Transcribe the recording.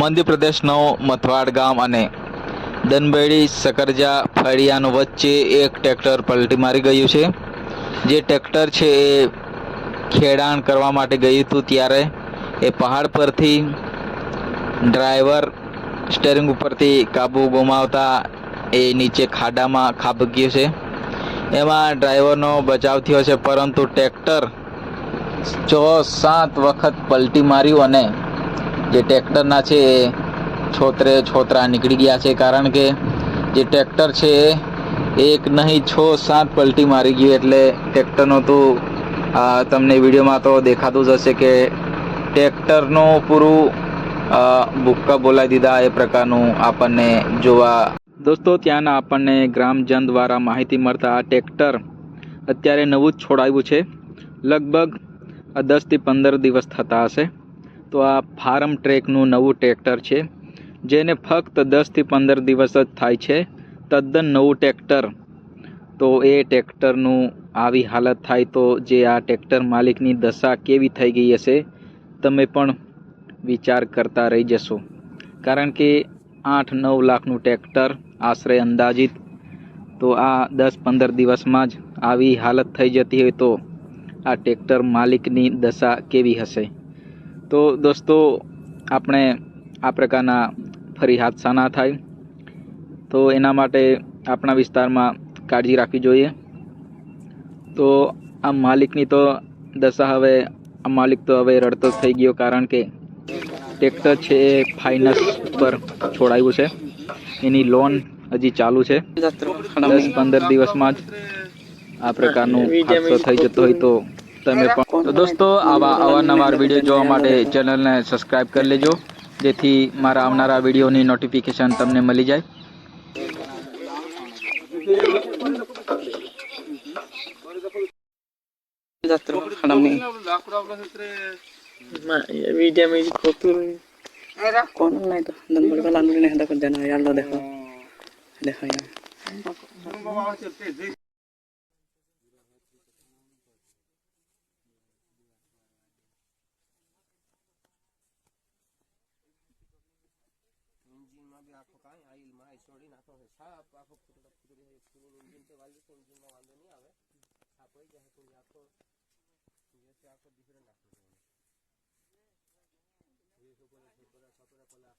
મધ્યપ્રદેશનો મથવાડ ગામ અને દનબેડી સકરજા ફળિયાનો વચ્ચે એક ટ્રેક્ટર પલટી મારી ગયું છે. જે ટ્રેક્ટર છે એ ખેડાણ કરવા માટે ગયું હતું ત્યારે એ પહાડ પરથી ડ્રાઈવર સ્ટેરિંગ ઉપરથી કાબુ ગુમાવતા એ નીચે ખાડામાં ખાબક્યું છે. એમાં ડ્રાઈવરનો બચાવ થયો છે, પરંતુ ટ્રેક્ટર છ સાત વખત પલટી માર્યું અને જે ટ્રેક્ટરના છે એ છોતરે છોતરા નીકળી ગયા છે કારણ કે જે ટ્રેક્ટર છે, એક નહીં, છ, સાત પલટી મારી ગયું એટલે ટ્રેક્ટરનો તો તમને વિડીયોમાં તો દેખાતું જ હશે કે ટ્રેક્ટરનું પૂરું ભૂક્કા બોલાવી દીધા એ પ્રકારનું આપણને જોવા દોસ્તો, ત્યાંના આપણને ગ્રામજન દ્વારા માહિતી મળતા આ ટ્રેક્ટર અત્યારે નવું જ છોડાવ્યું છે. લગભગ દસથી પંદર દિવસ થતા હશે. તો આ ફાર્મ ટ્રેકનું નવું ટ્રેક્ટર છે, જેને ફક્ત દસથી પંદર દિવસ જ થાય છે, તદ્દન નવું ટ્રેક્ટર. તો એ ટ્રેક્ટરનું આવી હાલત થાય તો જે આ ટ્રેક્ટર માલિકની દશા કેવી થઈ ગઈ હશે, તમે પણ વિચાર કરતા રહી જશો. કારણ કે આઠ નવ લાખનું ટ્રેક્ટર આશરે અંદાજિત, તો આ દસ પંદર દિવસમાં જ આવી હાલત થઈ જતી હોય તો આ ટ્રેક્ટર માલિકની દશા કેવી હશે? તો દોસ્તો આપણે આ પ્રકારના ફરી હાદસા ના થાય. તો એના માટે આપણા વિસ્તારમાં કાળજી રાખવી જોઈએ. તો આ માલિકની તો દશા હવે આ માલિક તો હવે રડતો જ થઈ ગયો કારણ કે ટ્રેક્ટર છે એ ફાઇનાન્સ પર છોડાયું છે. એની લોન હજી ચાલુ છે. દસ પંદર દિવસમાં જ આ પ્રકારનું હાદસો થઈ જતો હોય તો તમે પણ તો દોસ્તો આવા અવારનવાર વીડિયો જોવા માટે ચેનલને સબસ્ક્રાઇબ કરી લેજો જેથી મારા આવનારા વિડીયોની નોટિફિકેશન તમને મળી જાય. যাত্রা খারাপ આવી આખો કાંઈ આઈલ માં આઈ છોડી નાખો છે સાપ આખો ફૂટતો ફૂટતો રહે ફૂલી ઇન્જિન તો વાલી તો ઇન્જિન માં વાંધો નહીં આવે સાપ હોય જાય તો આખો જે છે આખો ડિફરન્ટ નાખો છે એ છોકરા છોકરા છોકરા પેલા